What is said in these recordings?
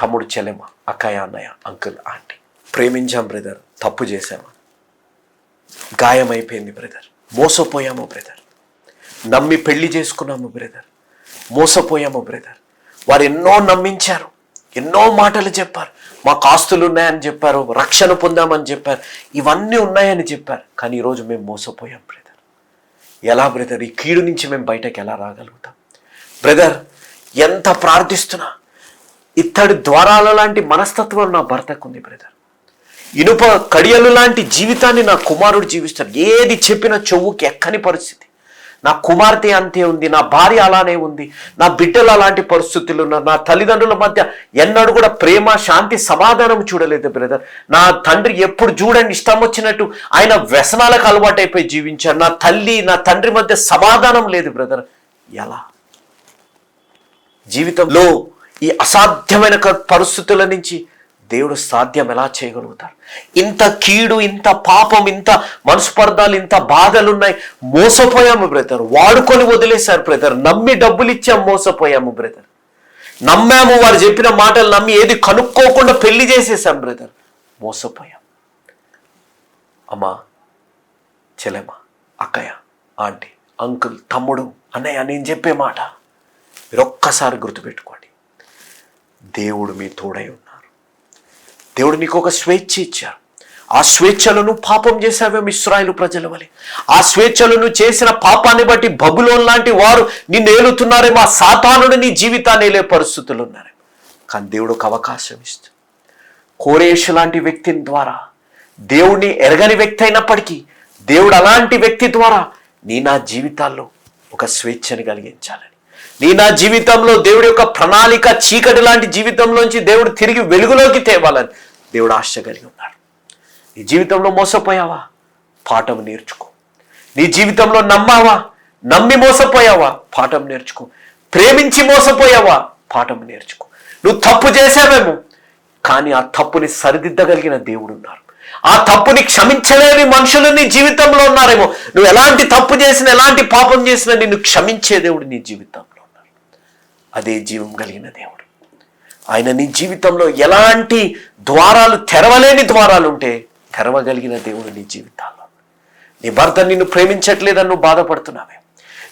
తమ్ముడు చెల్లెమ్మ అక్కయ్య అన్నయ్య అంకుల్ ఆంటీ. ప్రేమించాం బ్రదర్. తప్పు చేశామా. గాయమైపోయింది బ్రదర్. మోసపోయాము బ్రదర్. నమ్మి పెళ్ళి చేసుకున్నాము బ్రదర్. మోసపోయాము బ్రదర్. వారు ఎన్నో నమ్మించారు. ఎన్నో మాటలు చెప్పారు. మాకు ఆస్తులు ఉన్నాయని చెప్పారు. రక్షణ పొందామని చెప్పారు. ఇవన్నీ ఉన్నాయని చెప్పారు. కానీ ఈరోజు మేము మోసపోయాం బ్రదర్. ఎలా బ్రదర్? ఈ కీడు నుంచి మేము బయటకు ఎలా రాగలుగుతాం? బ్రదర్ ఎంత ప్రార్థిస్తున్నా ఇత్తడి ద్వారాల లాంటి మనస్తత్వం నా భర్తకు ఉంది బ్రదర్. ఇనుప కడియలు లాంటి జీవితాన్ని నా కుమారుడు జీవిస్తాడు. ఏది చెప్పినా చెవుకి ఎక్కని పరిస్థితి. నా కుమార్తె అంతే ఉంది నా భార్య అలానే ఉంది నా బిడ్డలు అలాంటి పరిస్థితులు ఉన్నారు. నా తల్లిదండ్రుల మధ్య ఎన్నడూ కూడా ప్రేమ శాంతి సమాధానం చూడలేదు బ్రదర్. నా తండ్రి ఎప్పుడు చూడండి ఇష్టం వచ్చినట్టు ఆయన వ్యసనాలకు అలవాటైపోయి జీవించారు నా తల్లి నా తండ్రి మధ్య సమాధానం లేదు బ్రదర్. ఎలా? జీవితంలో ఈ అసాధ్యమైన పరిస్థితుల నుంచి దేవుడు సాధ్యం ఎలా చేయగలుగుతారు ఇంత కీడు ఇంత పాపం ఇంత మనస్పర్ధాలు ఇంత బాధలు ఉన్నాయి మోసపోయాము బ్రదర్. వాడుకొని వదిలేశారు బ్రదర్. నమ్మి డబ్బులు ఇచ్చాము మోసపోయాము బ్రదర్. నమ్మాము వారు చెప్పిన మాటలు నమ్మి ఏది కనుక్కోకుండా పెళ్ళి చేసేసాం బ్రదర్. మోసపోయాం. అమ్మా చెల్లెమ్మ అక్కయ్య ఆంటీ అంకుల్ తమ్ముడు అన్నయ్య నేను చెప్పే మాట. మీరు ఒక్కసారి గుర్తుపెట్టుకోండి. దేవుడు మీ తోడై ఉన్నారు. దేవుడు నీకు ఒక స్వేచ్ఛ ఇచ్చారు. ఆ స్వేచ్ఛలను పాపం చేశావే ఇస్రాయేలు ప్రజల వలె. ఆ స్వేచ్ఛలను చేసిన పాపాన్ని బట్టి బబులోన్ లాంటి వారు నిన్ను ఏలుతున్నారేమో ఆ సాతానుడు నీ జీవితాన్ని ఏలే పరిస్థితులు ఉన్నారే కానీ దేవుడు ఒక అవకాశం ఇస్తుంది. కోరేషు లాంటి వ్యక్తి ద్వారా దేవుణ్ణి ఎరగని వ్యక్తి అయినప్పటికీ దేవుడు అలాంటి వ్యక్తి ద్వారా నీ నా జీవితాల్లో ఒక స్వేచ్ఛని కలిగించాలని. నీ నా జీవితంలో దేవుడి యొక్క ప్రణాళిక చీకటి లాంటి జీవితంలోంచి దేవుడు తిరిగి వెలుగులోకి తేవాలని దేవుడు ఆశ కలిగి ఉన్నాడు. నీ జీవితంలో మోసపోయావా? పాఠం నేర్చుకో. నీ జీవితంలో నమ్మావా? నమ్మి మోసపోయావా? పాఠం నేర్చుకో. ప్రేమించి మోసపోయావా? పాఠం నేర్చుకో. నువ్వు తప్పు చేసావేమో కానీ ఆ తప్పుని సరిదిద్దగలిగిన దేవుడు ఉన్నారు. ఆ తప్పుని క్షమించలేని మనుషులు నీ జీవితంలో ఉన్నారేమో. నువ్వు ఎలాంటి తప్పు చేసినా ఎలాంటి పాపం చేసినా నిన్ను క్షమించే దేవుడు నీ జీవితంలో అదే జీవం కలిగిన దేవుడు. ఆయన నీ జీవితంలో ఎలాంటి ద్వారాలు తెరవలేని ద్వారాలు ఉంటే తెరవగలిగిన దేవుడు నీ జీవితాల్లో. నీ భర్త నిన్ను ప్రేమించట్లేదని నువ్వు బాధపడుతున్నావే.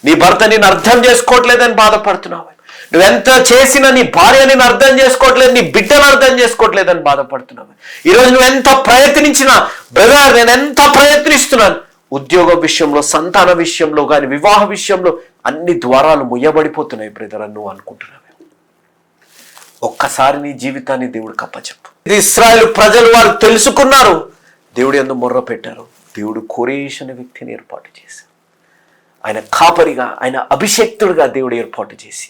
నీ భర్త నిన్ను అర్థం చేసుకోవట్లేదని బాధపడుతున్నావే. నువ్వెంత చేసినా నీ భార్య నేను అర్థం చేసుకోవట్లేదు నీ బిడ్డను అర్థం చేసుకోవట్లేదని బాధపడుతున్నావు. ఈరోజు నువ్వు ఎంత ప్రయత్నించినా బ్రదర్ నేను ఎంత ప్రయత్నిస్తున్నాను ఉద్యోగ విషయంలో సంతాన విషయంలో కానీ వివాహ విషయంలో అన్ని ద్వారాలు ముయ్యబడిపోతున్నాయి బ్రదర్ అని నువ్వు అనుకుంటున్నావు. ఒక్కసారి నీ జీవితాన్ని దేవుడు కప్పచెప్పు. ఇది ఇస్రాయల్ ప్రజలు వారు తెలుసుకున్నారు. దేవుడు ఎందు మొర్ర పెట్టారు. దేవుడు కోరేసిన వ్యక్తిని ఏర్పాటు చేశారు. ఆయన కాపరిగా ఆయన అభిషక్తుడిగా దేవుడు ఏర్పాటు చేసి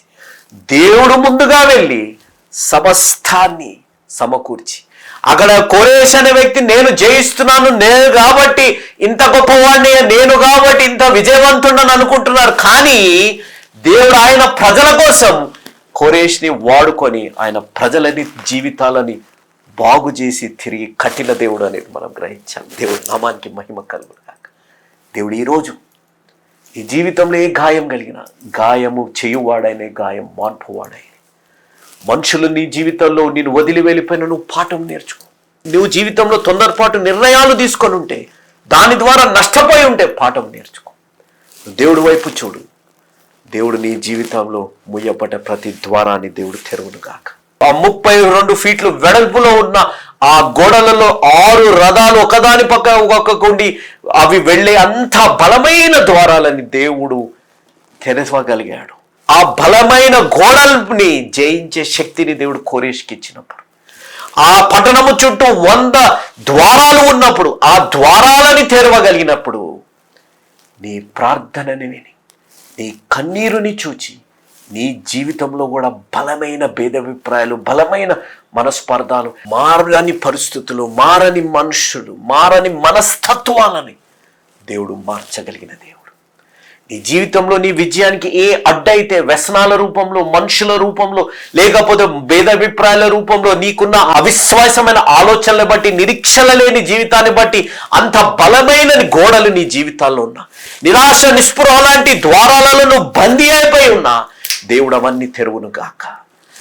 దేవుడు ముందుగా వెళ్ళి సమస్తాన్ని సమకూర్చి అక్కడ కోరేష్ అనే వ్యక్తి నేను జయిస్తున్నాను నేను కాబట్టి ఇంత గొప్పవాడిని నేను కాబట్టి ఇంత విజయవంతుడని అనుకుంటున్నారు. కానీ దేవుడు ఆయన ప్రజల కోసం కోరేష్ని వాడుకొని ఆయన ప్రజలని జీవితాలని బాగు చేసి తిరిగి కట్టిన దేవుడు అనేది మనం గ్రహించాం. దేవుడు నామానికి మహిమ కలుగుగాక దేవుడు ఈరోజు ఈ జీవితంలో ఏ గాయం కలిగిన గాయము చేయువాడైన గాయం మార్పువాడైన మనుషులు నీ జీవితంలో నేను వదిలి వెళ్ళిపోయిన నువ్వు పాఠం నేర్చుకో. నువ్వు జీవితంలో తొందరపాటు నిర్ణయాలు తీసుకొని ఉంటే దాని ద్వారా నష్టపోయి ఉంటే పాఠం నేర్చుకో. దేవుడి వైపు చూడు. దేవుడు నీ జీవితంలో ముయ్యబడ్డ ప్రతి ద్వారాన్ని దేవుడు తెరువును గాక. ఆ ముప్పై రెండు ఫీట్లు వెడల్పులో ఉన్న ఆ గోడలలో ఆరు రథాలు ఒకదాని పక్క ఒక్కొక్కకుండి అవి వెళ్ళే అంత బలమైన ద్వారాలని దేవుడు తెరవగలిగాడు. ఆ బలమైన గోడల్ని జయించే శక్తిని దేవుడు కోరేష్కి ఇచ్చినప్పుడు ఆ పట్టణము చుట్టూ వంద ద్వారాలు ఉన్నప్పుడు ఆ ద్వారాలని తెరవగలిగినప్పుడు నీ ప్రార్థనని విని నీ కన్నీరుని చూచి నీ జీవితంలో కూడా బలమైన భేదాభిప్రాయాలు బలమైన మనస్పర్ధాలు మారని పరిస్థితులు మారని మనుషులు మారని మనస్తత్వాలని దేవుడు మార్చగలిగిన దేవుడు. నీ జీవితంలో నీ విజయానికి ఏ అడ్డైతే వ్యసనాల రూపంలో మనుషుల రూపంలో లేకపోతే భేదాభిప్రాయాల రూపంలో నీకున్న అవిశ్వాసమైన ఆలోచనలు బట్టి నిరీక్షణ లేని జీవితాన్ని బట్టి అంత బలమైన గోడలు నీ జీవితాల్లో ఉన్నా. నిరాశ నిస్పృహ లాంటి ద్వారాలలో నువ్వు బందీ అయిపోయి ఉన్నా. దేవుడు అవన్నీ తెరువును గాక.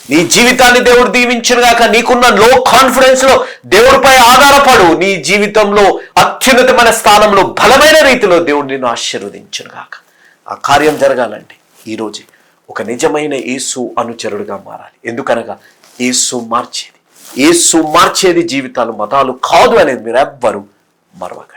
నీ జీవితాన్ని దేవుడు దీవించును గాక. నీకున్న లో కాన్ఫిడెన్స్లో దేవుడిపై ఆధారపడు. నీ జీవితంలో అత్యున్నతమైన స్థానంలో బలమైన రీతిలో దేవుడు నిన్ను ఆశీర్వదించును గాక. ఆ కార్యం జరగాలంటే ఈరోజు ఒక నిజమైన యేసు అనుచరుడుగా మారాలి. ఎందుకనగా ఏసు మార్చేది. ఏసు మార్చేది జీవితాలు మతాలు కాదు అనేది మీరు ఎవ్వరు మరవకండి.